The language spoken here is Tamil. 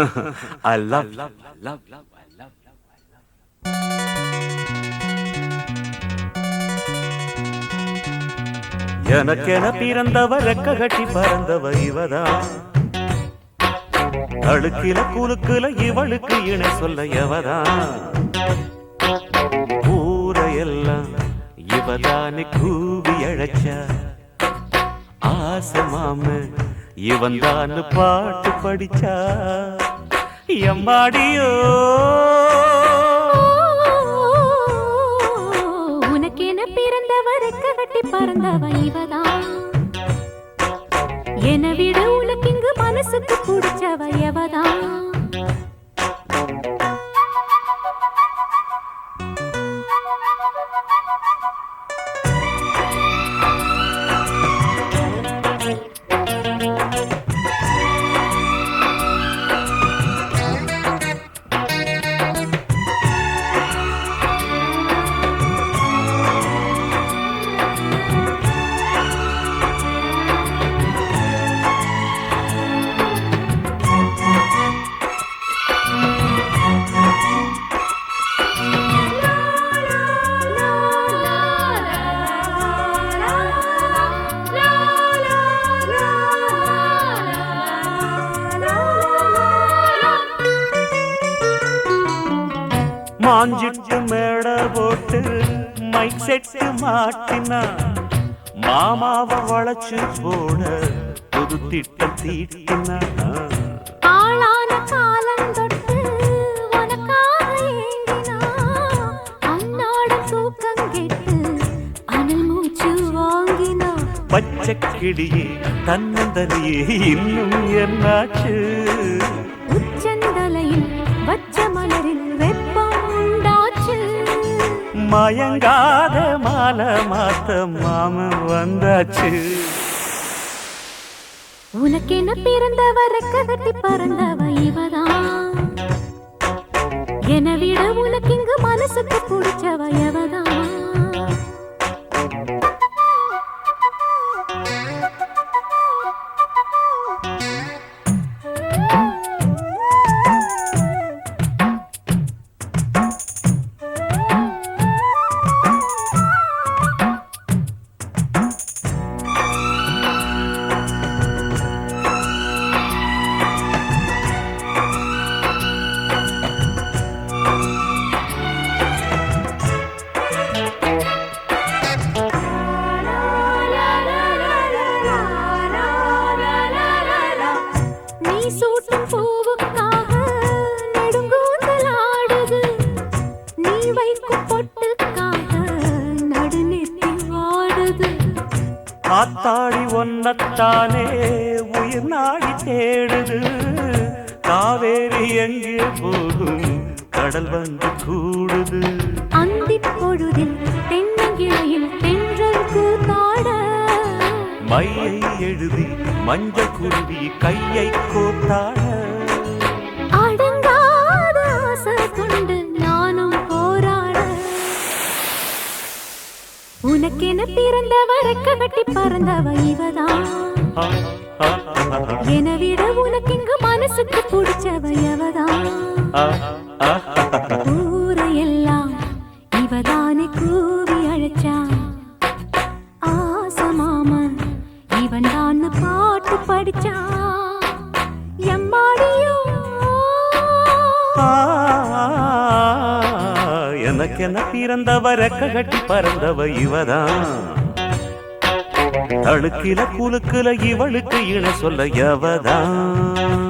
I love, love, love, love, I love, love, I love. எனக்கென பிறந்தவ ரெக்க கட்டி பறந்தவ இவதான். அழுக்கில குலுக்குல இவளுக்கு இணை சொல்ல எவதான். ஊரையெல்லாம் இவதானே கூவி அழைச்சா. ஆசை மாம இவன் தான் பாட்டு படிச்சா. எம்மாடியோ? உனக்கென பிறந்தவர் கட்டி பறந்தவ இவதான். என விட உனக்கு இங்கு மனசுக்கு பிடிச்சவ எவதான்? மாஞ்சிட்டு மேட போட்டு மைக் செட்டு மாட்டினா மாமாவை வளைச்சு போட புது திட்டம் தீட்டினா. ஆளான காலம் தொட்டு உனக்காக ஏங்கினா அன்னாட தூக்கம் கெட்டு அனல் மூச்சு வாங்கினா. பச்சை கிளியே தன்னந்தனியே இன்னும் என்னாச்சு? மயங்காத மாலை மாத்த மாமன் வந்தாச்சு. உனக்கென பிறந்தவ ரெக்க கட்டி பறந்தவ இவதான். என விட உனக்கு இங்கு மனசுக்கு பிடிச்சவ வைக்கும் பொட்டுக்காக நடுநெத்தி வாடுது. காத்தாடி ஒன்னத்தானே உயிர் நாடி தேடுது. காவேரி எங்கே போகும் கடல் வந்து கூடுது. அந்திப் பொழுதில் தென்னங்கிளையில் தென்றல் கூத்தாட மையை எழுதி மஞ்சள் குருவி கையை கோத்தாட. உனக்கென பிறந்தவ ரெக்க கட்டி பறந்தவ இவதான் என விட உனக்கு இங்கு மனசுக்கு பிடிச்சவ எவதான் எனக்கென பிறந்தவ ரெக்க கட்டி பறந்தவ இவதான். அழுக்கில குலுக்குல இவளுக்கு இணை சொல்ல எவதான்.